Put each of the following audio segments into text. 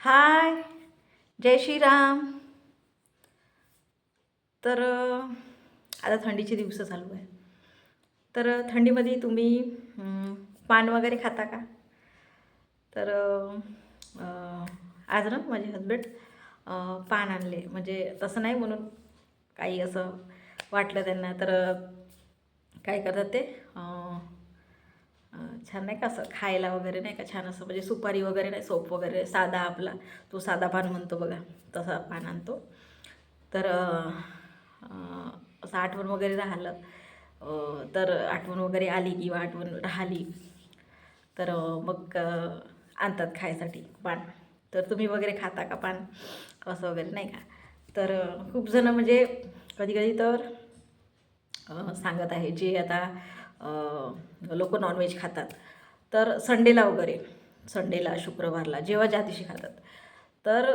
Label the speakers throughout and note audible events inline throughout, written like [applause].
Speaker 1: हाय जय श्रीराम. तर आता थंडीचे दिवस चालू आहे तर थंडीमध्ये तुम्ही पान वगैरे खाता का? तर आज ना माझे हजबंड पान आणले. म्हणजे तसं नाही म्हणून काही असं वाटलं त्यांना. तर काय करतात ते? छान नाही का असं खायला वगैरे नाही का छान असं म्हणजे सुपारी वगैरे नाही सोप वगैरे साधा आपला तो साधा पान म्हणतो बघा तसा पान आणतो. तर असं आठवण वगैरे राहिलं तर आठवण वगैरे आली किंवा आठवण राहिली तर मग आणतात खायसाठी पान. तर तुम्ही वगैरे खाता का पान? असं वगैरे नाही का? तर खूप जणं म्हणजे कधी कधी तर सांगत आहे जे आता लोक नॉनव्हेज खातात. तर संडेला वगैरे संडेला शुक्रवारला जेव्हा ज्या दिवशी खातात. तर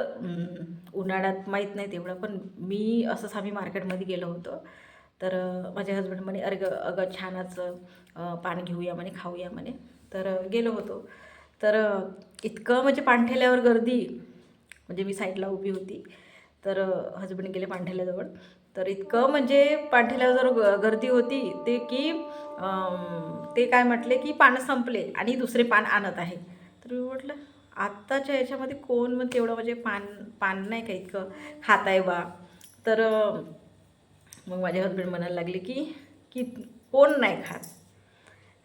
Speaker 1: उन्हाळ्यात माहीत नाही तेवढं पण मी असंच आम्ही मार्केटमध्ये गेलो होतो. तर माझे हजबंड म्हणे अर्ग अगं छानच पान घेऊया म्हणे खाऊया म्हणे. तर गेलो होतो. तर इतकं म्हणजे पाणठेल्यावर गर्दी म्हणजे मी साईडला उभी होती. तर हजबंड गेले पाणठेल्याजवळ तर इतकं म्हणजे पाणठेल्यावर ग गर्दी होती ते की ते काय म्हटले की पानं संपले आणि दुसरे पान आणत आहे. तर मी म्हटलं आत्ताच्या याच्यामध्ये कोण मग तेवढं म्हणजे पान पान नाही का इतकं खात आहे बा. तर मग माझे हजबंड म्हणायला लागले की की कोण नाही खात.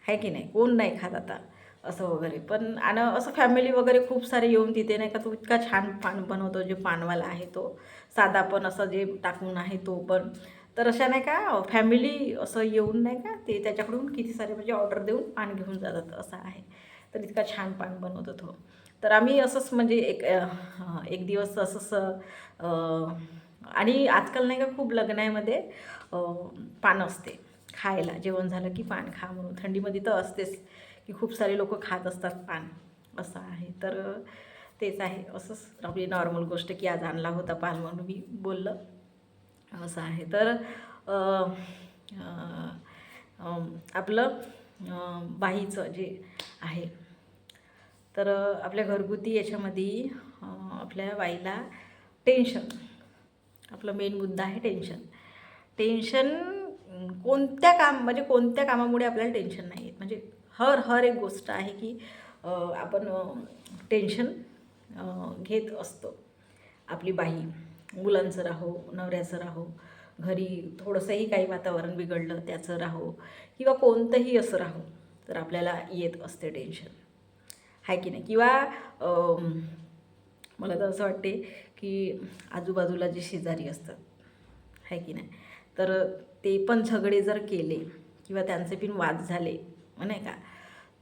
Speaker 1: आहे की नाही? कोण नाही खात आता? असं वगैरे. पण आणि असं फॅमिली वगैरे खूप सारे येऊन तिथे नाही का तो इतका छान पान बनवतो जे पानवाला आहे तो. साधा पण असं जे टाकून आहे तो पण. तर अशा नाही का फॅमिली असं येऊन नाही का ते त्याच्याकडून किती सारे म्हणजे ऑर्डर देऊन पान घेऊन जातात असं आहे. तर इतका छान पान बनवतो तो. तर आम्ही असंच म्हणजे एक एक दिवस असंच आणि आजकाल नाही का खूप लग्नामध्ये पान असते. खायला जेवण झालं की पान खा म्हणून. थंडीमध्ये तर असतेच. की खूप सारे लोक खात असतात पान असं आहे. तर तेच आहे. असंच आपली नॉर्मल गोष्ट की आज आणला होता पान म्हणून मी बोललं. असं आहे. तर आपलं बाईचं जे आहे. तर आपल्या घरगुती याच्यामध्ये आपल्या बाईला टेन्शन आपला मेन मुद्दा आहे टेन्शन टेन्शन कोणत्या काम म्हणजे कोणत्या कामामुळे आपल्याला टेन्शन नाही येत म्हणजे हर हर एक गोष्ट आहे की आपण टेन्शन घेत असतो. आपली बाई मुलांचं राहो नवऱ्याचं राहो घरी थोडंसंही काही वातावरण बिघडलं त्याचं राहो किंवा कोणतंही असं राहो तर आपल्याला येत असते टेन्शन आहे की नाही? किंवा मला तर असं वाटते की आजूबाजूला जे शेजारी असतात आहे की नाही? तर ते पण झगडे जर केले किंवा त्यांचे पण वाद झाले नाही का?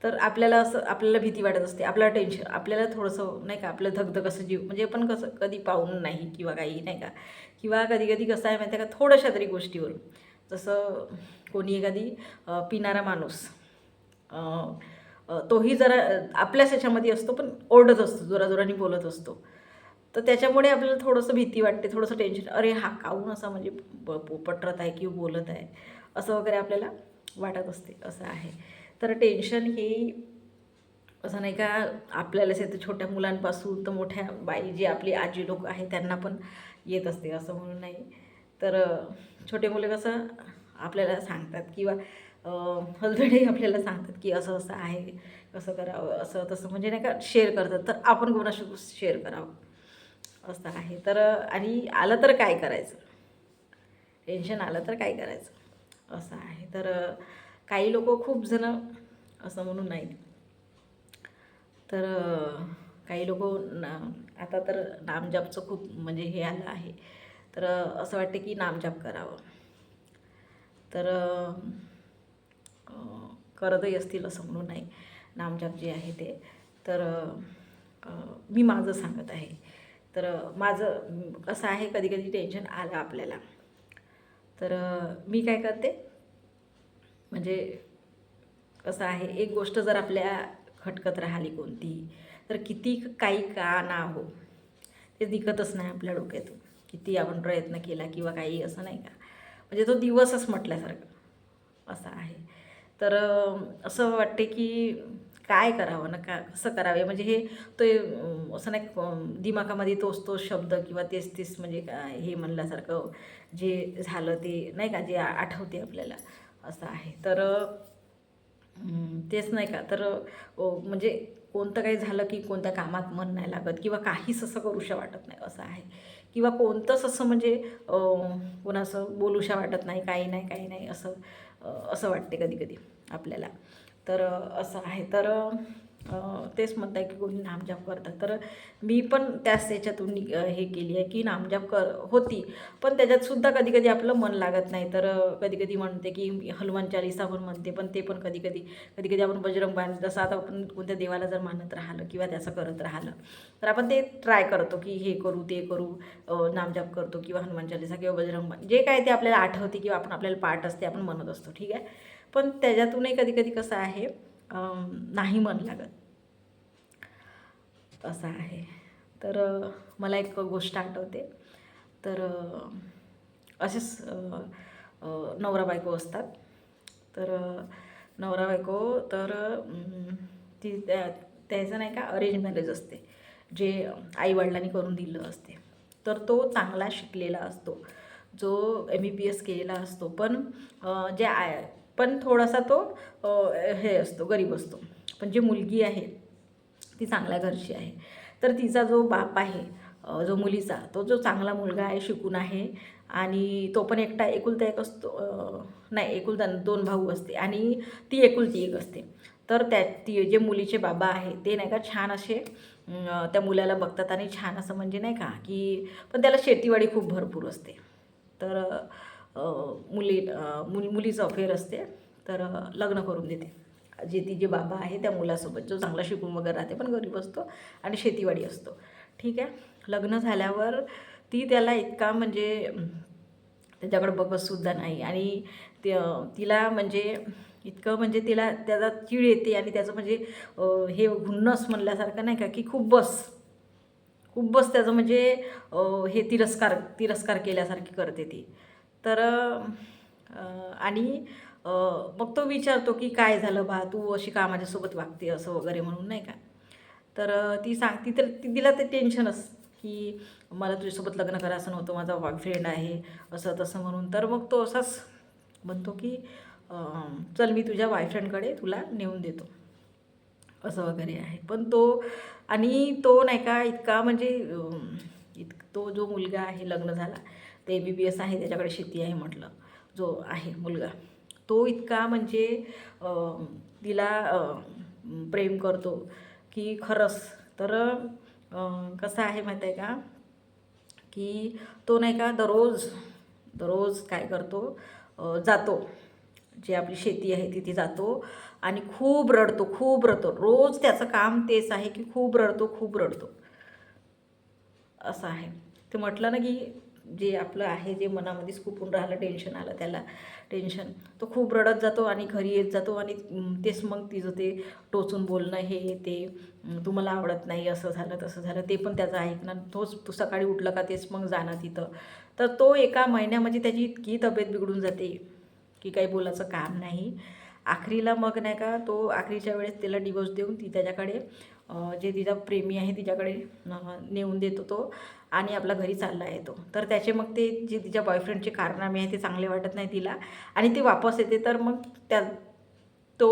Speaker 1: तर आपल्याला असं आपल्याला भीती वाटत असते आपल्याला टेन्शन आपल्याला थोडंसं नाही का आपलं धगधग असं जीव म्हणजे आपण कसं कधी पाहून नाही किंवा काही नाही का किंवा कधी कधी कसं आहे माहिती आहे का थोड्याशा तरी गोष्टीवरून. जसं कोणी एखादी पिणारा माणूस तोही जरा आपल्याच ह्याच्यामध्ये असतो पण ओरडत असतो जोराजोराने बोलत असतो. तर त्याच्यामुळे आपल्याला थोडंसं भीती वाटते थोडंसं टेन्शन अरे हा काहून असा म्हणजे प पटरत आहे किंवा बोलत आहे असं वगैरे आपल्याला वाटत असते असं आहे. तर टेन्शन ही असं नाही का आपल्यालाच येतं छोट्या मुलांपासून तर मोठ्या बाई जी आपली आजी लोक आहे त्यांना पण येत असते असं म्हणून नाही. तर छोटे मुलं कसं आपल्याला सांगतात किंवा हजबंडही आपल्याला सांगतात की असं असं आहे कसं करावं असं तसं म्हणजे नाही का शेअर करतात. तर आपण कोणाशी शेअर करावं असं आहे. तर आणि आलं तर काय करायचं? टेन्शन आलं तर काय करायचं? असं आहे. तर काही लोक खूप जणं असं म्हणून नाही. तर काही लोक ना आता तर नामजापचं खूप म्हणजे हे आलं आहे. तर असं वाटते की नामजाप करावं. तर करतही असतील असं म्हणून नाही. नामजाप जे आहे ते. तर मी माझं सांगत आहे. तर माझं कसं आहे कधी कधी टेन्शन आलं आपल्याला. तर मी काय करते? म्हणजे कसं आहे एक गोष्ट जर आपल्या खटकत राहिली कोणती तर किती काही का ना हो ते निघतच नाही आपल्या डोक्यातून. किती आपण प्रयत्न केला किंवा काही असं नाही का. म्हणजे तो दिवसच म्हटल्यासारखं असं आहे. तर असं वाटते की काय करावं ना का कसं करावे? म्हणजे हे तो असं नाही अं, दिमागामध्ये तोच तोच शब्द किंवा तेच तेच म्हणजे काय हे म्हणल्यासारखं जे झालं ते नाही का जे आठवते आपल्याला. असं आहे. तर तेच नाही का? तर म्हणजे कोणतं काही झालं की कोणत्या कामात मन नाही लागत किंवा काहीच असं करूशा वाटत नाही असं आहे. किंवा कोणतंच असं म्हणजे कोणाचं बोलूशा वाटत नाही काही नाही काही नाही असं असं वाटते कधी कधी आपल्याला. तर असं आहे. तर तेच म्हणत आहे की कोणी नामजाप करतात. तर मी पण त्याच याच्यातून हे केली आहे की नामजाप कर होती. पण त्याच्यातसुद्धा कधीकधी कधी कधी आपलं मन लागत नाही. तर कधी कधी म्हणते की हनुमान चालिसा पण म्हणते पण ते पण कधी कधी कधी कधी आपण बजरंग बाण जसं आता आपण कोणत्या देवाला जर मानत राहिलं किंवा त्याचं करत राहिलं तर आपण ते ट्राय करतो की हे करू ते करू नामजाप करतो किंवा हनुमान चालिसा किंवा बजरंग बाण. जे काय ते आपल्याला आठवते किंवा आपण आपल्याला पाठ असते आपण म्हणत असतो. ठीक आहे? पण त्याच्यातूनही कधी कधी कसं आहे नाही मन लागत. असं आहे. तर मला एक गोष्ट आठवते. तर असेच नवरा बायको असतात. तर नवरा बायको तर ती त्या त्याचं नाही का अरेंज मॅरेज असते. जे आईवडिलांनी करून दिलं असते. तर तो चांगला शिकलेला असतो. जो एम बी पी एस केलेला असतो. पण जे आय पण थोडासा तो हे असतो गरीब असतो. पण जी मुलगी आहे ती चांगल्या घरची आहे. तर तिचा जो बाप आहे जो मुलीचा तो जो चांगला मुलगा आहे शिकून आहे आणि तो पण एकटा एकुलता एक असतो नाही एकुलता दोन भाऊ असते आणि ती एकुलती एक असते. तर त्या ती जे मुलीचे बाबा आहे ते नाही का छान असे त्या मुलाला बघतात आणि छान असं म्हणजे नाही का की पण त्याला शेतीवाडी खूप भरपूर असते. तर मुली अ, मुली मुलीचं अफेअर असते. तर लग्न करून देते. जे ती जे बाबा आहे त्या मुलासोबत जो चांगला शिकून वगैरे राहते पण गरीब असतो आणि शेतीवाडी असतो. ठीक आहे? लग्न झाल्यावर ती त्याला इतका म्हणजे त्याच्याकडे बघतसुद्धा नाही आणि ते तिला म्हणजे इतकं म्हणजे तिला त्याचा चीड येते आणि त्याचं म्हणजे हे हुन्नस म्हणल्यासारखं नाही का की खूप बस. खूप बस त्याचं म्हणजे हे तिरस्कार तिरस्कार केल्यासारखी करते ती. तर आणि मग तो विचारतो की काय झालं बा? तू अशी का माझ्यासोबत वागते असं वगैरे म्हणून नाही का? तर अं, ती सांगती तर ती तिला ते टेन्शनच की मला तुझ्यासोबत लग्न करायचं नव्हतं माझा बॉयफ्रेंड आहे असं तसं म्हणून. तर मग तो असाच म्हणतो की चल मी तुझ्या बॉयफ्रेंडकडे तुला नेऊन देतो असं वगैरे आहे. पण तो आणि तो नाही का इतका म्हणजे इतक इत तो जो मुलगा आहे लग्न झाला ते एम बी बी एस आहे त्याच्याकडे शेती आहे म्हटलं जो आहे मुलगा. तो इतका म्हणजे तिला प्रेम करतो की खरंच. तर कसं आहे माहीत आहे का? की तो नाही का दररोज दररोज काय करतो? जातो. जे आपली शेती आहे तिथे जातो आणि खूप रडतो खूप रडतो. रोज त्याचं काम तेच आहे की खूप रडतो खूप रडतो. असं आहे. ते म्हटलं ना की जे आपलं आहे जे मनामध्ये स्कुपून राहिलं टेन्शन आलं त्याला टेन्शन. तो खूप रडत जातो आणि घरी येत जातो आणि तेच मग तिचं ते टोचून बोलणं हे ते तुम्हाला आवडत नाही असं झालं तसं झालं ते पण त्याचं ऐकणं. तोच तू सकाळी उठलं का तेच मग जाणं तिथं. तर तो एका महिन्यामध्ये त्याची इतकी तब्येत बिघडून जाते की काही बोलायचं काम नाही. आखरीला मग नाही का तो आखरीच्या वेळेस त्याला डिवोर्स देऊन ती त्याच्याकडे जे तिचा प्रेमी आहे तिच्याकडे नेऊन देतो तो आणि आपला घरी चालला येतो तर त्याचे मग ते जे तिच्या बॉयफ्रेंडचे कारनामे आहे ते चांगले वाटत नाही तिला आणि ते वापस येते तर मग त्या तो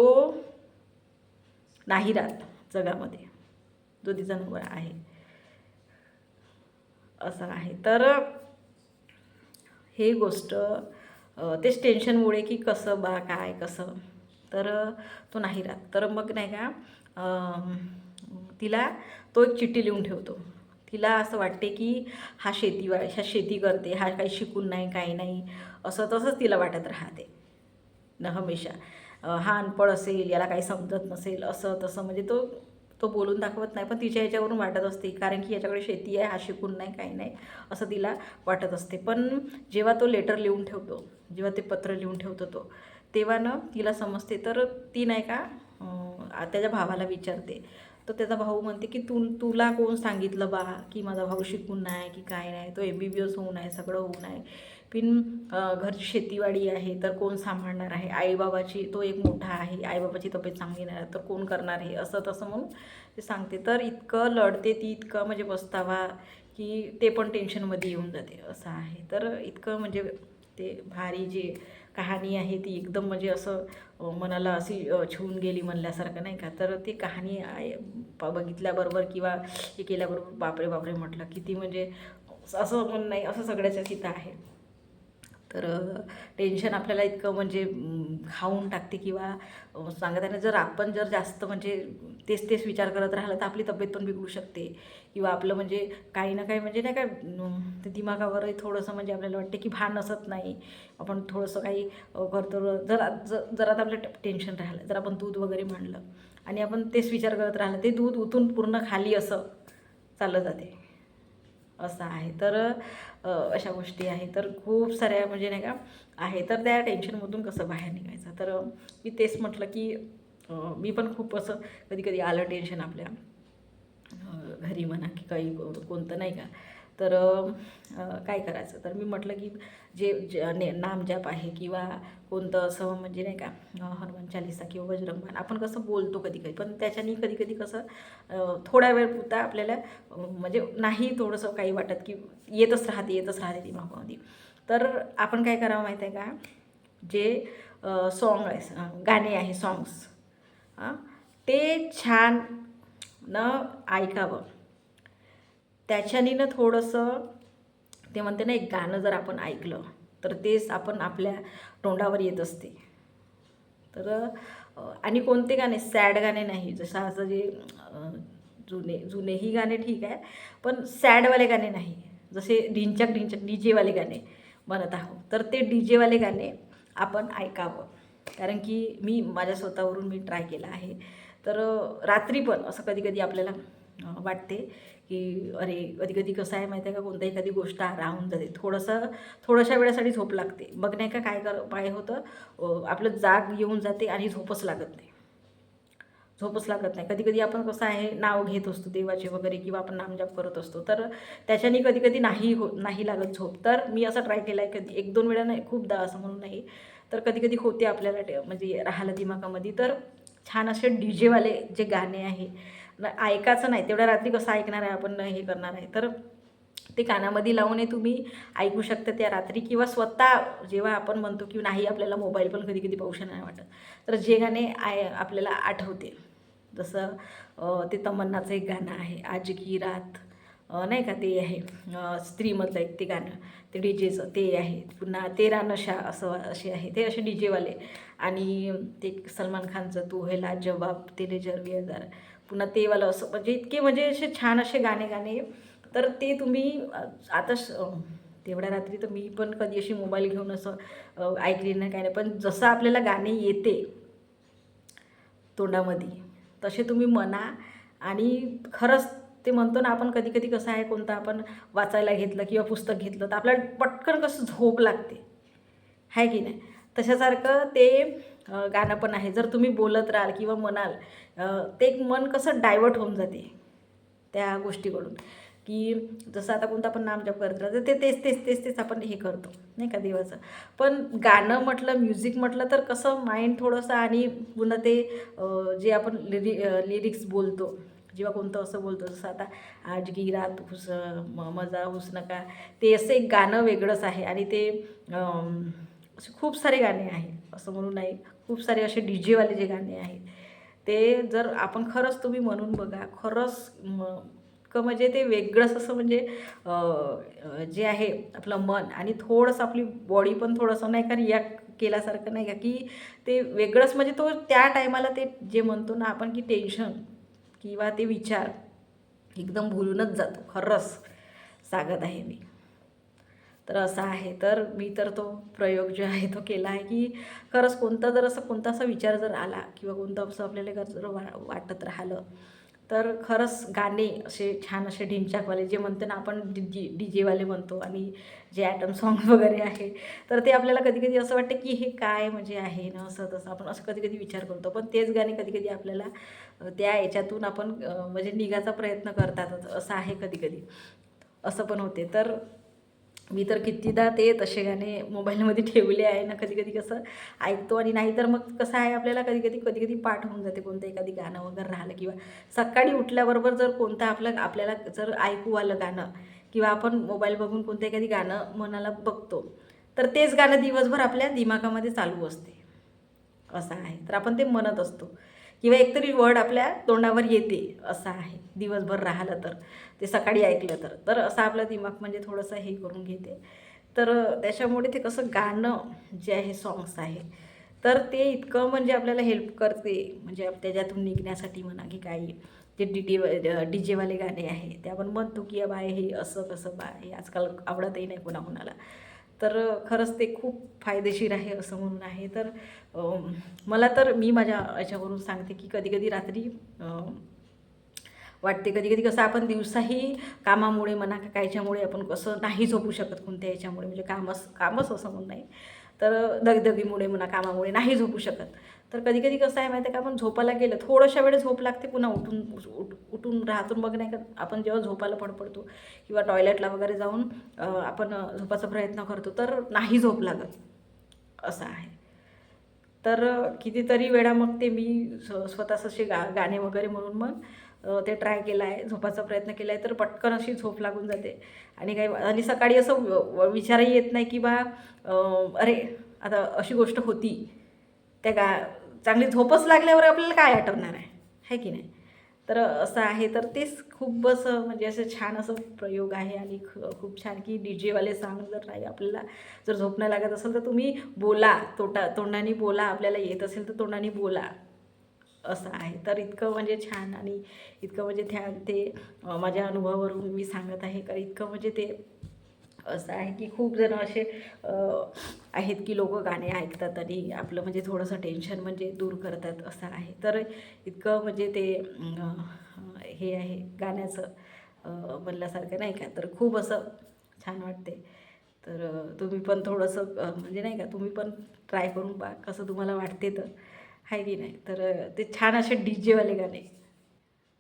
Speaker 1: नाही राहत जगामध्ये. जो तिचा नवरा आहे. असं आहे. तर हे गोष्ट तेच टेन्शनमुळे की कसं बा काय कसं? तर तो नाही राहत. तर मग नाही का तिला तो एक चिठ्ठी लिहून ठेवतो. तिला असं वाटते की हा शेती ह्या शेती करते हा काही शिकून नाही काही नाही असं तसंच तिला वाटत राहते. न हमेशा. हा अनपड असेल याला काही समजत नसेल असं तसं म्हणजे तो तो बोलून दाखवत नाही पण तिच्या याच्यावरून वाटत असते कारण की याच्याकडे शेती आहे हा शिकून नाही काही नाही असं तिला वाटत असते. पण जेव्हा तो लेटर लिहून ठेवतो जेव्हा ते पत्र लिहून ठेवतो तो तेव्हा ना तिला समजते तर ती नाही का आ- त्याच्या भावाला विचारते. तर त्याचा भाऊ म्हणते की तू तुला कोण सांगितलं बा की माझा भाऊ शिकून नाही की काय नाही तो एम बी बी एस होऊन आहे सगळं होऊन आहे पिन घरची शेतीवाडी आहे तर कोण सांभाळणार आहे? आईबाबाची तो एक मोठा आहे आईबाबाची तब्येत चांगली नाही तर कोण करणार आहे? असं तसं म्हणून ते सांगते. तर इतकं लढते ती इतकं म्हणजे बसतावा की ते पण टेन्शनमध्ये येऊन जाते. असं आहे. तर इतकं म्हणजे ते भारी जे कहाणी आहे ती एकदम म्हणजे असं मनाला अशी अं, छून गेली म्हणल्यासारखं नाही का? तर ती कहाणी आहे, बघितल्याबरोबर किंवा हे केल्याबरोबर बापरे बापरे म्हटलं किती म्हणजे असं म्हण नाही असं सगळ्याच्या तिथं आहे. तर टेन्शन आपल्याला इतकं म्हणजे खाऊन टाकते किंवा सांगताना जर आपण जर जास्त म्हणजे तेच तेच विचार करत राहिलं तर आपली तब्येत पण बिघडू शकते. किंवा आपलं म्हणजे काही ना काही म्हणजे नाही काय ते दिमागावरही थोडंसं म्हणजे आपल्याला वाटते की भान असत नाही. आपण थोडंसं काही करतो जरा ज जरा आपलं टेन्शन राहिलं जर आपण दूध वगैरे मांडलं आणि आपण तेच विचार करत राहिलं ते दूध उतून पूर्ण खाली असं चाललं जाते. असं आहे. तर अशा गोष्टी आहे तर खूप साऱ्या म्हणजे नाही का आहे. तर त्या टेन्शनमधून कसं बाहेर निघायचं? तर मी तेच म्हटलं की मी पण खूप असं कधी कधी आलं टेन्शन आपल्या घरी म्हणा की काही को- कोणतं नाही का? तर काय करायचं? तर मी म्हटलं की जे जे ने नामजाप आहे किंवा कोणतं असं म्हणजे नाही का हनुमान चालिसा किंवा बजरंगबाण आपण कसं बोलतो कधी कधी पण त्याच्यानी कधी कधी कसं थोड्या वेळ पुरता आपल्याला म्हणजे नाही थोडंसं काही वाटत की येतच राहते येतच राहते दिमागामध्ये तर आपण काय करावं माहीत आहे का? जे सॉन्ग आहे गाणे आहे सॉन्ग्स हां ते छान न ऐकावं. त्याच्यानी ना थोडंसं ते म्हणते ना एक गाणं जर आपण ऐकलं तर तेच आपण आपल्या तोंडावर येत असते. तर आणि कोणते गाणे? सॅड गाणे नाही. जसं असं जे जुने जुनेही गाणे ठीक आहे पण सॅडवाले गाणे नाही. जसे ढिंचक ढिंचक डी जेवाले गाणे म्हणत आहोत. तर ते डी जेवाले गाणे आपण ऐकावं. कारण की मी माझ्या स्वतःवरून मी ट्राय केला आहे. तर रात्री पण असं कधी कधी आपल्याला वाटते की अरे कधी कधी कसं आहे माहिती आहे का कोणत्या एखादी गोष्ट राहून जाते. थोडंसं थोड्याशा वेळासाठी झोप लागते. मग नाही का काय कर काय होतं आपलं जाग येऊन जाते आणि झोपच लागत नाही. झोपच लागत नाही. कधी कधी आपण कसं आहे नाव घेत असतो देवाचे वगैरे किंवा आपण नामजाप करत असतो. तर त्याच्याने कधी कधी नाही हो नाही लागत झोप. तर मी असं ट्राय केलं आहे कधी एक दोन वेळा नाही खूपदा असं म्हणून नाही. तर कधी कधी होते आपल्याला म्हणजे राहिलं दिमागामध्ये. तर छान असे डी जेवाले जे गाणे आहे ऐकायचं नाही. तेवढ्या रात्री कसं ऐकणार आहे आपण हे करणार आहे. तर ते कानामध्ये लावून तुम्ही ऐकू शकता त्या रात्री किंवा स्वतः जेव्हा आपण म्हणतो की नाही आपल्याला मोबाईल पण कधी कधी पाहू नाही वाटत. तर जे गाणे आय आपल्याला आठवते. जसं ते तमन्नाचं एक गाणं आहे आज की रात. नाही का ते आहे. स्त्रीमधलं एक ते गाणं. ते डी जेचं ते आहे. पुन्हा तेरा नशा असं असे आहे. ते असे डी जेवाले आणि ते सलमान खानचं तू हे लाजवाब तेरे जरवी हजार पुन्हा तेवालं असं म्हणजे इतके म्हणजे असे छान असे गाणे गाणे. तर ते तुम्ही आता श- तेवढ्या रात्री तर मी पण कधी अशी मोबाईल घेऊन असं ऐकली नाही काय नाही. पण जसं आपल्याला गाणे येते तोंडामध्ये तसे तुम्ही म्हणा. आणि खरंच ते म्हणतो ना आपण कधी कधी कसं आहे कोणतं आपण वाचायला घेतलं किंवा पुस्तक घेतलं तर आपल्याला पटकन कसं झोप लागते. आहे की नाही? तशासारखं ते गाणं पण आहे. जर तुम्ही बोलत राहाल किंवा म्हणाल ते एक मन कसं डायवर्ट होऊन जाते त्या गोष्टीकडून. की जसं आता कोणतं आपण नामजप करत राहतो ते तेच तेच तेच तेच आपण हे करतो नाही का देवाचं पण गाणं म्हटलं म्युझिक म्हटलं तर कसं माइंड थोडंसं आणि पुन्हा ते जे आपण लिरि लिरिक्स बोलतो जेव्हा कोणतं असं बोलतो जसं आता आज की रात हुस म- मजा हुस नका ते असं एक गाणं वेगळंच आहे. आणि ते असे खूप सारे गाणे आहे असं म्हणून नाही खूप सारे असे डी जेवाले जे गाणे आहेत ते जर आपण खरंच तुम्ही म्हणून बघा खरंच म- क म्हणजे ते वेगळंच असं म्हणजे जे आहे आपलं मन आणि थोडंसं आपली बॉडी पण थोडंसं नाही का रिॲक्ट केल्यासारखं नाही का की ते वेगळंच म्हणजे तो त्या टायमाला ते जे म्हणतो ना आपण की टेन्शन किंवा ते विचार एकदम भुलूनच जातो खरंच सांगत आहे मी. तर असं आहे. तर मी तर तो प्रयोग जो आहे तो केला आहे की खरंच कोणता जर असं कोणता असा विचार जर आला किंवा कोणतं असं आपल्याला जर वा वाटत राहिलं तर खरंच गाणे असे छान असे ढिंचाकवाले जे म्हणतो ना आपण डी जी डी जेवाले म्हणतो आणि जे ॲटम सॉन्ग [laughs] वगैरे आहे तर ते आपल्याला कधी कधी असं वाटतं की हे काय म्हणजे आहे ना असं तसं आपण असं कधी कधी विचार करतो. पण तेच गाणे कधी कधी आपल्याला त्या याच्यातून आपण म्हणजे निघायचा प्रयत्न करतातच. असं आहे कधी कधी असं पण होते. तर मी तर कितीदा ते तसे गाणे मोबाईलमध्ये ठेवले आहे ना कधी कधी कसं ऐकतो आणि नाहीतर मग कसं आहे आपल्याला कधी कधी कधी कधी पाठ होऊन जाते कोणतं एखादी गाणं वगैरे राहिलं किंवा सकाळी उठल्याबरोबर जर कोणतं आपलं आपल्याला जर ऐकू आलं गाणं किंवा आपण मोबाईल बघून कोणतं एखादी गाणं मनाला बघतो तर तेच गाणं दिवसभर आपल्या दिमागामध्ये चालू असते. असं आहे. तर आपण ते म्हणत असतो. किंवा एकतरी वर्ड आपल्या तोंडावर येते असं आहे. दिवसभर राहिलं तर ते सकाळी ऐकलं तर. तर असं आपलं दिमाग म्हणजे थोडंसं हे करून घेते. तर त्याच्यामुळे ते कसं गाणं जे आहे सॉंग्स आहे तर ते इतकं म्हणजे आपल्याला हेल्प करते. म्हणजे त्याच्यातून निघण्यासाठी म्हणा की काही जे डी टी डी जेवाले गाणे आहे ते आपण म्हणतो की बाय हे असं कसं बा हे आजकाल आवडतही नाही कोणाकोणाला. तर खरंच ते खूप फायदेशीर आहे असं म्हणून आहे. तर मला तर मी माझ्या याच्यावरून सांगते की कधी कधी रात्री वाटते कधी कधी कसं आपण दिवसाही कामामुळे म्हणा का कायच्यामुळे आपण कसं नाही झोपू शकत कोणत्या याच्यामुळे म्हणजे कामच कामच असं म्हणून नाही. तर दगदगीमुळे म्हणा कामामुळे नाही झोपू शकत. तर कधी कधी कसं आहे माहिती आहे का आपण झोपायला गेलं थोड्याशा वेळ झोप लागते पुन्हा उठून उठ उठून राहतून मग नाही का आपण जेव्हा झोपायला पडपडतो किंवा टॉयलेटला वगैरे जाऊन आपण झोपाचा प्रयत्न करतो तर नाही झोप लागत. असं आहे. तर कितीतरी वेळा मग ते मी स्वतःच असे गा गाणे वगैरे म्हणून मग ते ट्राय केलं आहे झोपाचा प्रयत्न केला आहे तर पटकन अशी झोप लागून जाते. आणि काही आणि सकाळी असं विचारही येत नाही की बा अरे आता अशी गोष्ट होती. त्या गा चांगली झोपच लागल्यावर आपल्याला काय आठवणार आहे? है की नाही? तर असं आहे तर तेच खूप असं म्हणजे असं छान असं प्रयोग आहे आणि ख- खूप छान की डी जेवाले सांग जर नाही आपल्याला जर झोप नाही लागत असेल तर तुम्ही बोला. तोटा तोंडाने बोला. आपल्याला येत असेल तर तोंडाने बोला. असं आहे. तर इतकं म्हणजे छान आणि इतकं म्हणजे त्या ते माझ्या अनुभवावरून मी सांगत आहे. कारण इतकं म्हणजे ते असं आहे की खूप जण असे आहेत की लोक गाणे ऐकतात आणि आपलं म्हणजे थोडंसं टेन्शन म्हणजे दूर करतात असं आहे. तर इतकं म्हणजे ते हे आहे गाण्याचं म्हणल्यासारखं नाही का? तर खूप असं छान वाटते. तर तुम्ही पण थोडंसं म्हणजे नाही का? तुम्ही पण ट्राय करून पहा कसं तुम्हाला वाटते तर. आहे की नाही? तर ते छान असे डी जेवाले गाणे.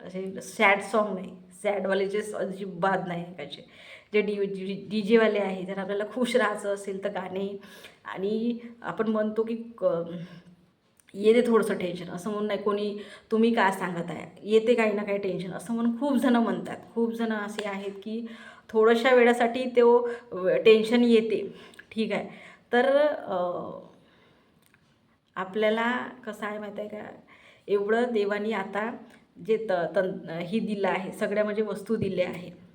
Speaker 1: असे सॅड सॉन्ग नाही. सॅडवाले जे अजिबात नाही ऐकायचे. जे डी डी डी जेवाले आहे जर आपल्याला खुश राहायचं असेल तर गाणे. आणि आपण म्हणतो की क- येते थोडंसं टेन्शन असं म्हणून नाही कोणी तुम्ही काय सांगत आहे? येते काही ना काही टेन्शन असं म्हणून खूप जणं म्हणतात. खूप जणं असे आहेत की थोड्याशा वेळासाठी तो टेन्शन येते. ठीक आहे. तर आपल्याला कसं आहे माहीत आहे का? एवढं देवानी आता जे त तं ही दिलं आहे सगळ्या म्हणजे वस्तू दिल्या आहे.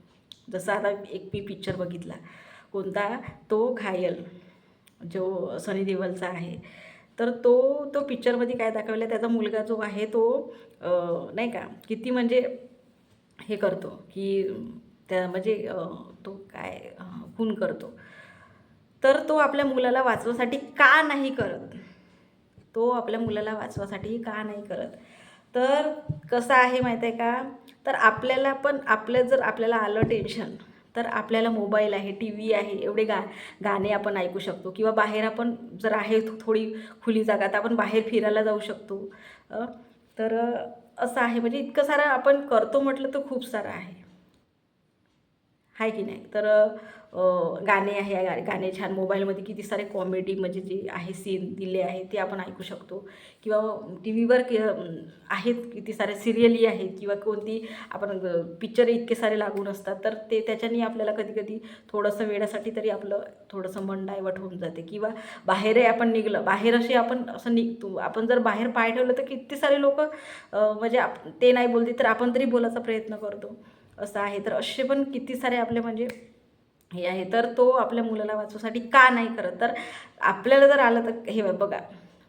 Speaker 1: जसं आता एक मी पिक्चर बघितला. कोणता? तो घायल जो सनी देवलचा आहे. तर तो तो पिक्चरमध्ये काय दाखवलं त्याचा मुलगा जो आहे तो नाही का किती म्हणजे हे करतो की त्या म्हणजे तो काय खून करतो. तर तो आपल्या मुलाला वाचवासाठी का नाही करत? तो आपल्या मुलाला वाचवासाठी का नाही करत? तर कसं आहे माहीत आहे का? तर आपल्याला पण आपलं जर आपल्याला आलं टेन्शन तर आपल्याला मोबाईल आहे टी व्ही आहे एवढे गा गाणे आपण ऐकू शकतो. किंवा बाहेर आपण जर आहे थोडी खुली जागा तर आपण बाहेर फिरायला जाऊ शकतो. तर असं आहे. म्हणजे इतकं सारं आपण करतो म्हटलं तर खूप सारं आहे. आहे की नाही? तर गाणे आहे गा- गाणे छान. मोबाईलमध्ये किती सारे कॉमेडी म्हणजे जे आहे सीन दिले आहे ते आपण ऐकू शकतो. किंवा टी व्हीवर आहेत किती सारे सिरियली आहेत किंवा कोणती आपण पिक्चर इतके सारे लागून असतात तर ते त्याच्याने आपल्याला कधी कधी थोडंसं वेळासाठी तरी आपलं थोडंसं मन डायवर्ट होऊन जाते. किंवा बाहेरही आपण निघलं बाहेर असे आपण असं निघतो. आपण जर बाहेर पाय ठेवलं तर किती सारे लोक म्हणजे आप ते नाही बोलते तर आपण तरी बोलायचा प्रयत्न करतो. असं आहे. तर असे पण किती सारे आपले म्हणजे हे आहे. तर तो आपल्या मुलाला वाचवासाठी का नाही करत? तर आपल्याला जर आलं तर हे बघा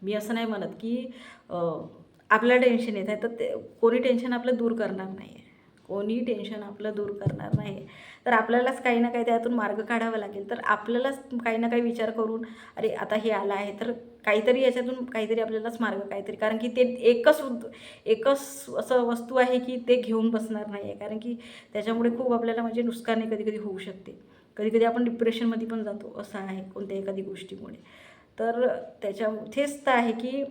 Speaker 1: मी असं नाही म्हणत की आपल्याला टेन्शन येत आहे. तर ते कोणी टेन्शन आपलं दूर करणार नाही आहे कोणी टेन्शन आपलं दूर करणार नाही तर आपल्यालाच काही ना काही त्यातून मार्ग काढावा लागेल. तर आपल्यालाच काही ना काही विचार करून अरे आता हे आलं आहे. तर काहीतरी याच्यातून काहीतरी आपल्यालाच मार्ग काहीतरी. कारण की ते एकच एकच असं वस्तू आहे की ते घेऊन बसणार नाही आहे कारण की त्याच्यामुळे खूप आपल्याला म्हणजे नुकसानही कधी कधी होऊ शकते. कधी कधी आपण डिप्रेशनमध्ये पण जातो असं आहे कोणत्या एखादी गोष्टीमुळे. तर त्याच्या तेच तर आहे की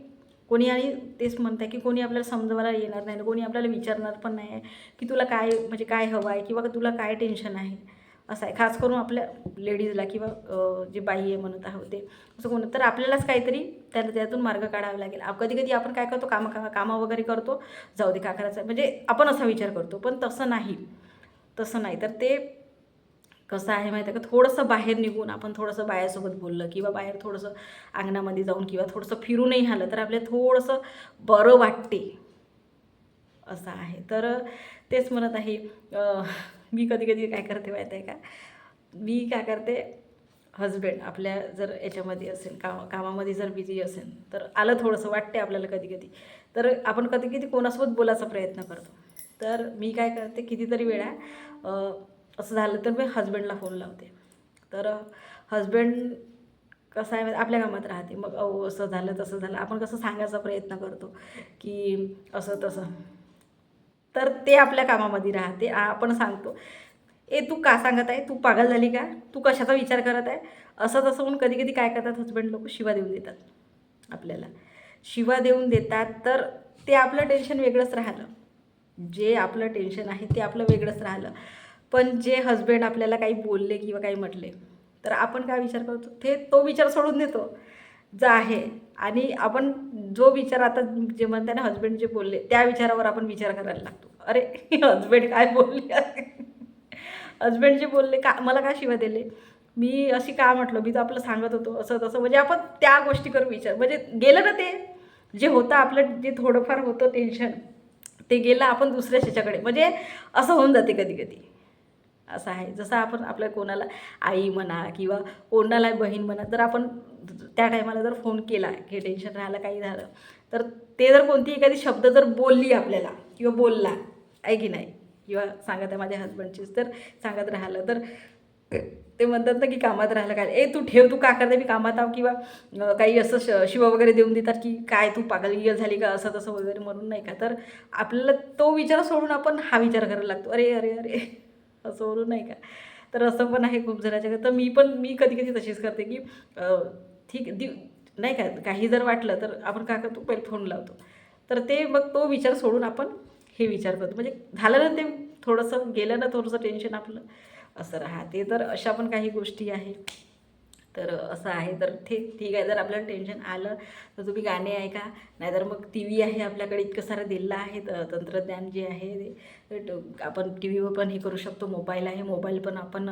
Speaker 1: कोणी आणि तेच म्हणतं की कोणी आपल्याला समजवायला येणार नाही कोणी आपल्याला विचारणार पण नाही आहे की तुला काय म्हणजे काय हवं आहे किंवा तुला काय टेन्शन आहे असं आहे. खास करून आपल्या लेडीजला किंवा जे बाई आहे म्हणत आहोत ते असं कोण तर आपल्यालाच काहीतरी त्याला त्यातून मार्ग काढावा लागेल. कधी कधी आपण काय करतो कामं का कामं वगैरे करतो जाऊ दे का करायचं म्हणजे आपण असा विचार करतो पण तसं नाही. तसं नाही. तर ते कसं आहे माहिती आहे का? थोडंसं बाहेर निघून आपण थोडंसं बायासोबत बोललं किंवा बाहेर थोडंसं अंगणामध्ये जाऊन किंवा थोडंसं फिरूनही आलं तर आपल्याला थोडंसं बरं वाटते. असं आहे. तर तेच म्हणत आहे. मी कधी कधी काय करते माहीत आहे का? मी काय करते हजबंड आपल्या जर याच्यामध्ये असेल काम कामामध्ये जर बिझी असेल तर आलं थोडंसं वाटते आपल्याला कधी कधी तर आपण कधी कधी कोणासोबत बोलायचा प्रयत्न करतो. तर मी काय करते कितीतरी वेळा असं झालं तर मी हजबंडला फोन लावते. तर हजबंड कसं आहे आपल्या कामात राहते. मग अहो असं झालं तसं झालं. आपण कसं सांगायचा प्रयत्न करतो की असं तसं. तर ते आपल्या कामामध्ये राहते. आपण सांगतो ए तू का सांगत आहे? तू पागल झाली का? तू कशाचा विचार करत आहे? असं तसं म्हणून कधी कधी काय करतात हजबंड लोक? शिवा देऊन देतात आपल्याला. शिवा देऊन देतात तर ते आपलं टेन्शन वेगळंच राहिलं. जे आपलं टेन्शन आहे ते आपलं वेगळंच राहिलं. पण जे हजबंड आपल्याला काही बोलले किंवा काही म्हटले तर आपण काय विचार करतो? ते तो विचार सोडून देतो. जो आहे. आणि आपण जो विचार आता जे म्हणताना हजबंड जे बोलले त्या विचारावर आपण विचार करायला लागतो. अरे [laughs] हजबंड काय बोलले? हजबंड जे बोलले का मला का शिवा दिले? मी अशी का म्हटलं? मी तर आपलं सांगत होतो असं तसं. म्हणजे आपण त्या गोष्टीकर विचार. म्हणजे गेलं ना ते जे होतं आपलं जे थोडंफार होतं टेन्शन ते गेलं आपण दुसऱ्या ह्याच्याकडे म्हणजे असं होऊन जाते कधी कधी असं आहे. जसं आपण आपल्या कोणाला आई म्हणा किंवा कोणाला बहीण म्हणा जर आपण त्या टायमाला जर फोन केला की टेन्शन राहिलं काही झालं तर ते जर कोणती एखादी शब्द जर बोलली आपल्याला किंवा बोलला आहे की नाही? किंवा सांगत आहे माझ्या हजबंडचीच तर सांगत राहिलं तर ते म्हणतात ना की कामात राहिलं काय? ए तू ठेव तू का करते? मी कामात आहो किंवा काही असं श शिवा वगैरे देऊन देतात की काय तू पागल झाली का? असं तसं वगैरे म्हणून नाही का? तर आपल्याला तो विचार सोडून आपण हा विचार करायला लागतो. अरे अरे अरे. असं म्हणून नाही का? तर असं पण आहे खूप जणाच्या तर मी पण मी कधी कधी तशीच करते की ठीक दि नाही का काही जर वाटलं तर आपण काय करतो पहिले फोन लावतो. तर ते मग तो विचार सोडून आपण हे विचार करतो. म्हणजे झालं ना ते थोडंसं गेलं ना थोडंसं टेन्शन आपलं असं राहते. तर अशा पण काही गोष्टी आहे. तर असं आहे. तर ठीक ठीक आहे. जर आपल्याला टेन्शन आलं तर तुम्ही गाणे ऐका. नाहीतर मग टी व्ही आहे आपल्याकडे इतकं सारं दिलं आहे त- तंत्रज्ञान जे आहे आपण टी व्हीवर पण हे करू शकतो. मोबाईल आहे. मोबाईल पण आपण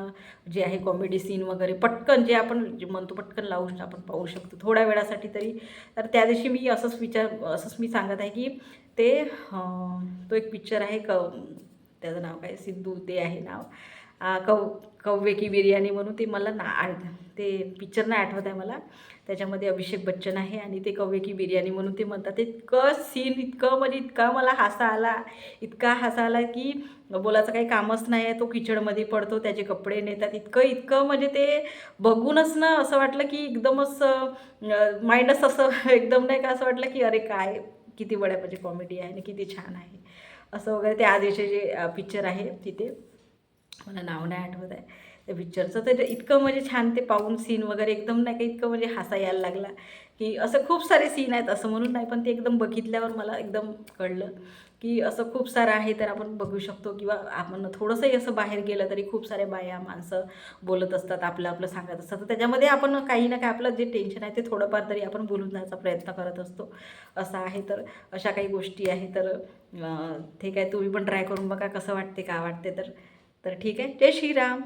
Speaker 1: जे आहे कॉमेडी सीन वगैरे पटकन जे आपण जे म्हणतो पटकन लावून आपण पाहू शकतो. थोड्या वेळासाठी तरी. तर त्या दिवशी मी असंच विचार असंच मी सांगत आहे की ते तो एक पिक्चर आहे क त्याचं नाव काय? सिद्धू ते आहे नाव. कौ कव्वे की बिर्याणी म्हणून ते मला ना आठ ते पिक्चर नाही आठवत आहे मला. त्याच्यामध्ये अभिषेक बच्चन आहे आणि ते कव्वे की बिर्याणी म्हणून ते म्हणतात. ते इतकं सीन इतकं म्हणजे इतका मला हसा आला. इतका हसा आला की बोलायचं काही कामच नाही आहे. तो किचडमध्ये पडतो त्याचे कपडे नेतात. इतकं इतकं म्हणजे ते बघूनच ना असं वाटलं की एकदमच माइंडच असं [laughs] एकदम नाही का असं वाटलं की अरे काय किती बड्या म्हणजे कॉमेडी आहे आणि किती छान आहे. असं वगैरे ते आधीचे जे पिक्चर आहे तिथे. मला नाव नाही आठवत आहे. त्या पिक्चरचं तर इतकं म्हणजे छान ते पाहून सीन वगैरे एकदम नाही का इतकं म्हणजे हसा यायला लागला की असं खूप सारे सीन आहेत असं म्हणून नाही पण ते एकदम बघितल्यावर मला एकदम कळलं की असं खूप सारं आहे तर आपण बघू शकतो किंवा आपण थोडंसंही असं बाहेर गेलं तरी खूप सारे बाया माणसं बोलत असतात आपलं आपलं सांगत असतात. तर त्याच्यामध्ये आपण काही ना काही आपलं जे टेन्शन आहे ते थोडंफार तरी आपण बोलून जायचा प्रयत्न करत असतो. असं आहे तर अशा काही गोष्टी आहे तर ठीक आहे तुम्ही पण ट्राय करून बघा कसं वाटते का वाटते तर. तर ठीक आहे. जय श्रीराम.